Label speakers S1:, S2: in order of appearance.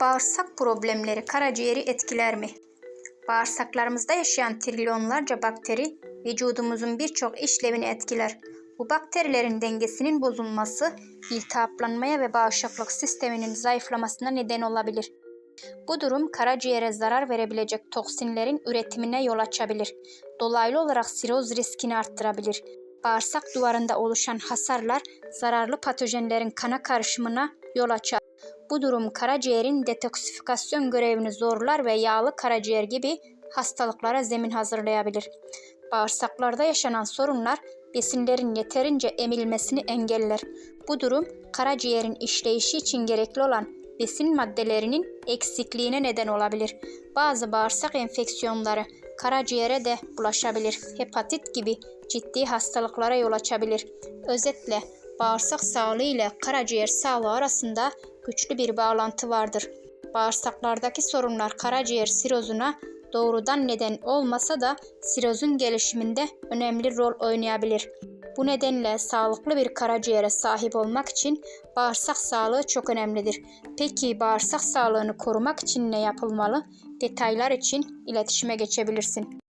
S1: Bağırsak problemleri karaciğeri etkiler mi? Bağırsaklarımızda yaşayan trilyonlarca bakteri vücudumuzun birçok işlevini etkiler. Bu bakterilerin dengesinin bozulması iltihaplanmaya ve bağışıklık sisteminin zayıflamasına neden olabilir. Bu durum karaciğere zarar verebilecek toksinlerin üretimine yol açabilir. Dolaylı olarak siroz riskini arttırabilir. Bağırsak duvarında oluşan hasarlar zararlı patojenlerin kana karışımına yol açar. Bu durum karaciğerin detoksifikasyon görevini zorlar ve yağlı karaciğer gibi hastalıklara zemin hazırlayabilir. Bağırsaklarda yaşanan sorunlar besinlerin yeterince emilmesini engeller. Bu durum karaciğerin işleyişi için gerekli olan besin maddelerinin eksikliğine neden olabilir. Bazı bağırsak enfeksiyonları karaciğere de bulaşabilir. Hepatit gibi ciddi hastalıklara yol açabilir. Özetle bağırsak sağlığı ile karaciğer sağlığı arasında güçlü bir bağlantı vardır. Bağırsaklardaki sorunlar karaciğer sirozuna doğrudan neden olmasa da sirozun gelişiminde önemli rol oynayabilir. Bu nedenle sağlıklı bir karaciğere sahip olmak için bağırsak sağlığı çok önemlidir. Peki bağırsak sağlığını korumak için ne yapılmalı? Detaylar için iletişime geçebilirsin.